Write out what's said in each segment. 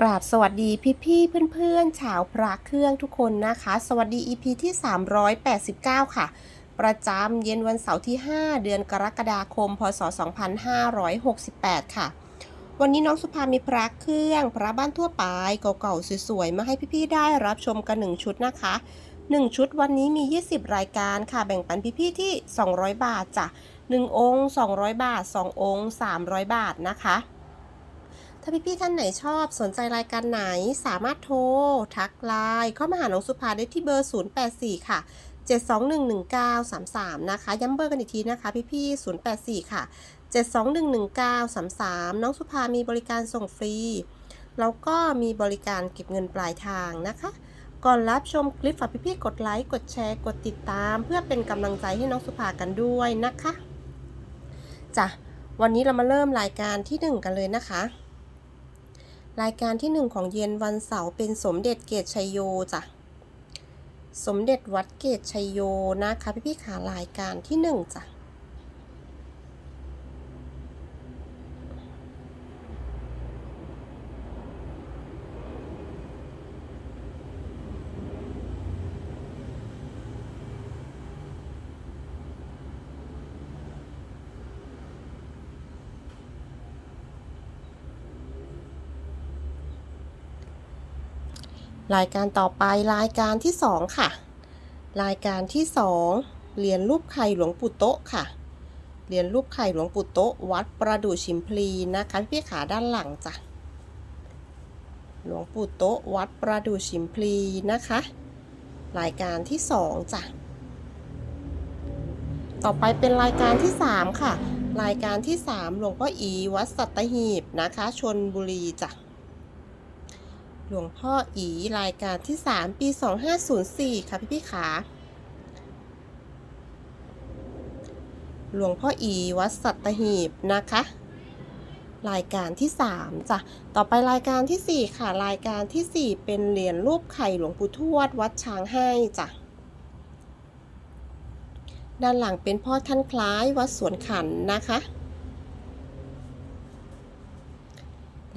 กราบสวัสดีพี่ๆเพื่อนๆชาวพระเครื่องทุกคนนะคะ สวัสดี EP ที่ 389 ค่ะ ประจำเย็นวันเสาร์ที่ 5 เดือนกรกฎาคม พศ 2568 ค่ะ วันนี้น้องสุภามีพระเครื่อง พระบ้านทั่วไปเก่าๆสวยๆ มาให้พี่ๆได้รับชมกัน 1 ชุดนะคะ 1 ชุดวันนี้มี 20 รายการค่ะ แบ่งปันพี่ๆที่ 200 บาทจ้ะ1องค์ 200 บาท 2 องค์ 300 บาทนะคะ ถ้าพี่ๆท่านไหนชอบสนใจรายการไหนสามารถโทร ทักไลน์เข้ามาหาน้องสุภาได้ที่เบอร์ 084 ค่ะ 7211933 นะคะ ย้ำเบอร์กันอีกทีนะคะ พี่ๆ084 ค่ะ 7211933 น้องสุภามีบริการส่งฟรี แล้วก็มีบริการเก็บเงินปลายทางนะคะก่อนรับชมคลิปฝากพี่ๆกดไลค์กดแชร์กดติดตาม เพื่อเป็นกำลังใจให้น้องสุภากันด้วยนะคะจ้ะวันนี้เรามาเริ่มรายการที่หนึ่งกันเลยนะคะ รายการที่หนึ่งของเย็นวันเสาร์เป็นสมเด็จเกตชัยโยจ้ะ สมเด็จวัดเกตชัยโยนะคะพี่พี่ๆขารายการที่หนึ่งจ้ะ รายการต่อไปรายการที่สองค่ะ รายการที่สองเหรียญรูปไข่หลวงปู่โตะค่ะเหรียญรูปไข่หลวงปู่โตะวัดประดู่ชิมพลีนะคะพี่ขาด้านหลังจ้ะหลวงปู่โตะวัดประดู่ชิมพลีนะคะ รายการที่สองจ้ะต่อไปเป็นรายการที่สามค่ะ รายการที่สามหลวงพ่ออีวัดสัตหีบนะคะชนบุรีจ้ะ หลวงพ่ออีรายการที่ 3 ปี 2504 ค่ะพี่พี่ขาหลวงพ่ออีวัดสัตหีบนะคะ รายการที่ 3จ้ะต่อไปรายการทีสี่4 ค่ะ รายการทีสี่ 4 เป็นเหรียญรูปไข่หลวงปู่ทวด วัดช้างให้จ้ะด้านหลังเป็นพ่อท่านคล้ายวัดสวนขันนะคะ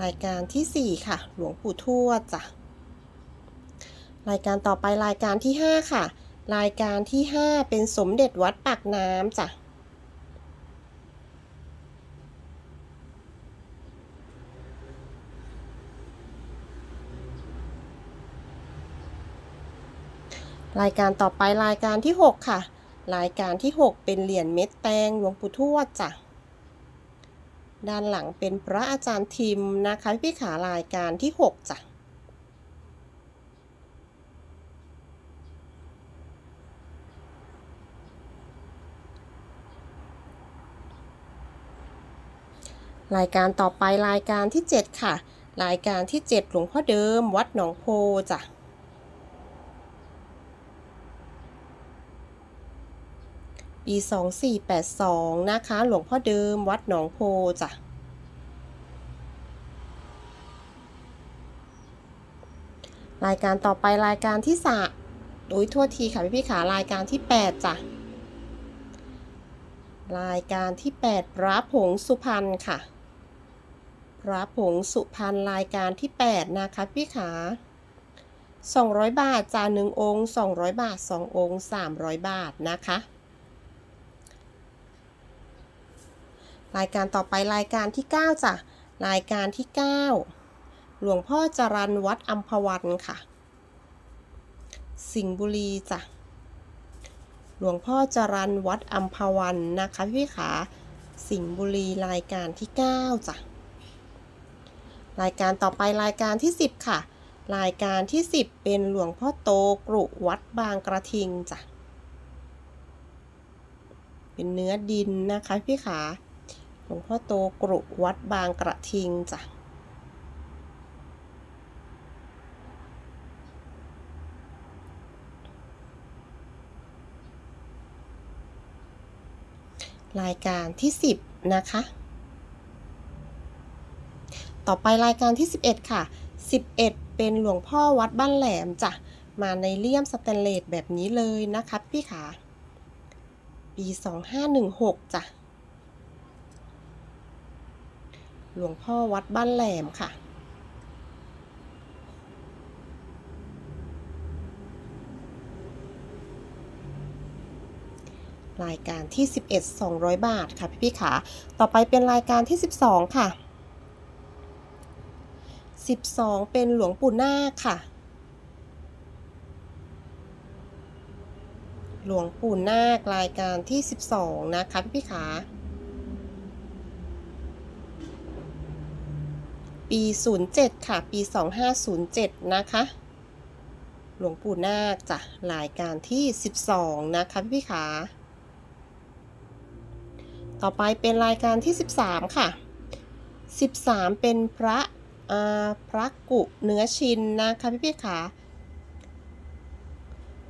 รายการที่ 4 ค่ะ หลวงปู่ทวดจ้ะรายการต่อไปรายการที่ 5 ค่ะ รายการที่ 5 เป็นสมเด็จวัดปากน้ำจ้ะรายการต่อไปรายการที่ 6 ค่ะ รายการที่ 6 เป็นเหรียญเม็ดแตงหลวงปู่ทวดจ้ะ ด้านหลังเป็นพระอาจารย์ทิมนะคะพี่ขารายการที่ 6 จ้ะ รายการต่อไปรายการที่ 7 ค่ะ รายการที่ 7 หลวงพ่อเดิมวัดหนองโพจ้ะ ปี2482 นะคะ หลวงพ่อเดิมวัดหนองโพจ้ะรายการต่อไปรายการที่สามโอ้ยโทษทีค่ะพี่พี่ขารายการที่ 8จ้ะ รายการที่ 8พระผงสุพรรณค่ะพระผงสุพรรณรายการที่ 8 นะคะพี่ขา 200 บาทจานหนึ่งองค์ 200 บาท 2 องค์ 300 บาทนะคะ รายการต่อไปรายการที่ 9จ้ะรายการที่ 9 หลวงพ่อจรันวัดอัมพวันค่ะ สิงห์บุรีจ้ะหลวงพ่อจรันวัดอัมพวันนะคะพี่ขาสิงห์บุรีรายการที่ 9จ้ะรายการต่อไปรายการที่ 10 ค่ะ รายการที่ 10 เป็นหลวงพ่อโตกรุวัดบางกระทิงจ้ะเป็นเนื้อดินนะคะพี่ขา หลวงพ่อโตกรุวัดบางกระทิงจ้ะรายการที่ 10 นะคะ ต่อไปรายการที่ 11 ค่ะ 11 เป็นหลวงพ่อวัดบ้านแหลมจ้ะ มาในเลี่ยมสแตนเลสแบบนี้เลยนะคะพี่ขา ปี 2516 จ้ะ หลวงพ่อวัดบ้านแหลมค่ะ รายการที่ 11 200 บาทค่ะพี่พี่ขาต่อไปเป็นรายการที่ 12 ค่ะ 12 เป็นหลวงปู่นาคค่ะ หลวงปู่นาครายการที่ 12 นะคะพี่พี่ขา ปี 07 ค่ะ ปี 2507 นะคะ หลวงปู่นาคจ้ะรายการที่ 12 นะคะ พี่พี่ขา ต่อไปเป็นรายการที่ 13 ค่ะ 13 เป็นพระพระกุเนื้อชินนะคะพี่พี่ขา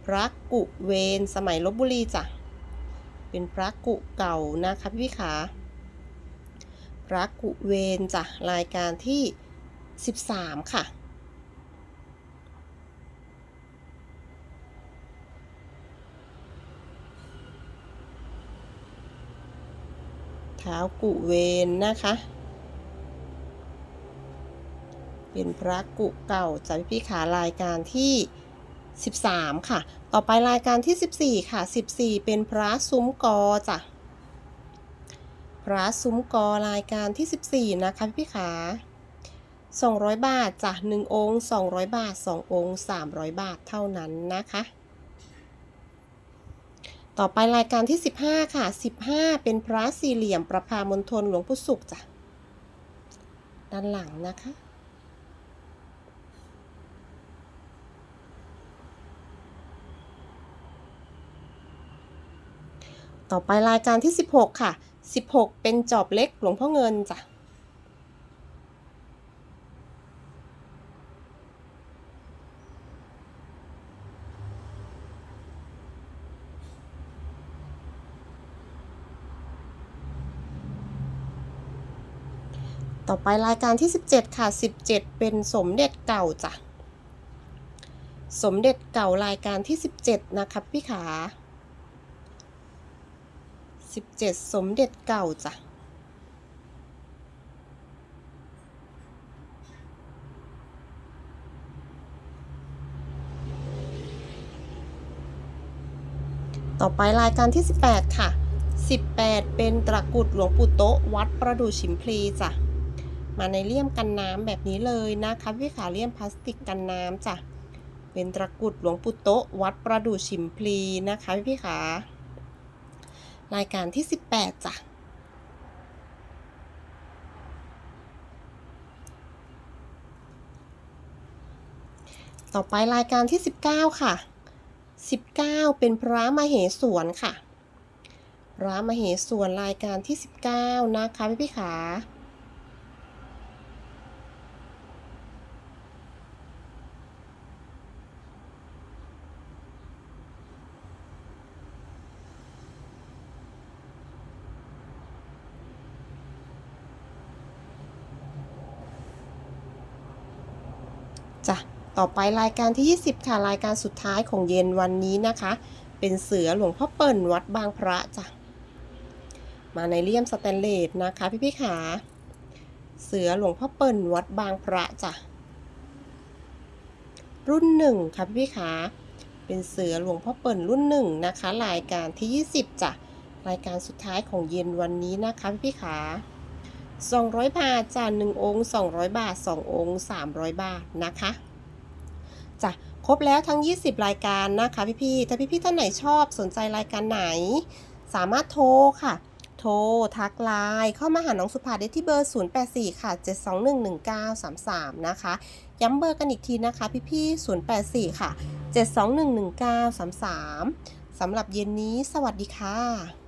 พระกุเวนสมัยลบบุรีจ้ะ เป็นพระกุเก่านะคะพี่พี่ขา ระกุเวนจ้ะรายการที่ 13 ค่ะ เท้ากุเวนนะคะ เป็นพระกุเก่าจ้ะพี่ขารายการที่ 13 ค่ะ ต่อไปรายการที่ 14 ค่ะ 14 เป็นพระซุ้มกอจ้ะ พระซุ้มกอรายการที่ 14 นะคะพี่ขา200 บาทจ้ะ1องค์ 200 บาท 2 องค์ 300 บาทเท่านั้นนะคะ ต่อไปรายการที่ 15 ค่ะ 15 เป็นพระสี่เหลี่ยมประพามณฑลหลวงปู่สุขจ้ะ ด้านหลังนะคะต่อไปรายการที่ 16 ค่ะ 16 เป็นจอบเล็กหลวงพ่อเงินจ้ะต่อไปรายการที่ 17 ค่ะ 17 เป็นสมเด็จเก่าจ้ะ สมเด็จเก่ารายการที่ 17 นะครับพี่ขา 17สมเด็จเก่าจ้ะต่อไปรายการที่ 18 ค่ะ 18 เป็นตะกุดหลวงปู่โตะวัดประดู่ฉิมพลีจ้ะ มาในเลี่ยมกันน้ำแบบนี้เลยนะคะพี่ขาเลี่ยมพลาสติกกันน้ำจ้ะ เป็นตะกุดหลวงปู่โตะวัดประดู่ฉิมพลีนะคะพี่ขา รายการที่ 18จ้ะต่อไปรายการที่ 19 ค่ะ 19 เป็นพระมเหสวนค่ะ พระมเหสวนรายการที่ 19 นะคะพี่พี่ขา จ้ะต่อไปรายการที่ 20 ค่ะ รายการสุดท้ายของเย็นวันนี้นะคะ เป็นเสือหลวงพ่อเปิ่นวัดบางพระจ้ะมาในเลี่ยมสแตนเลสนะคะ พี่พี่ขาเสือหลวงพ่อเปิ่นวัดบางพระจ้ะรุ่นหนึ่งค่ะพี่พี่ขาเป็นเสือหลวงพ่อเปิ่นรุ่นหนึ่งนะคะ รายการที่ 20จ้ะรายการสุดท้ายของเย็นวันนี้นะคะพี่พี่ขา 200 บาทจ้ะ1องค์ 200 บาท 2 องค์ 300 บาทนะคะจ้ะครบแล้วทั้ง 20 รายการนะคะพี่ๆถ้าพี่ๆท่านไหนชอบสนใจรายการไหน สามารถโทรค่ะ โทร ทักไลน์เข้ามาหาน้องสุภาได้ที่เบอร์ 084 ค่ะ 7211933 นะคะ ย้ำเบอร์กันอีกทีนะคะ พี่ๆ084 ค่ะ 7211933 สำหรับเย็นนี้ สวัสดีค่ะ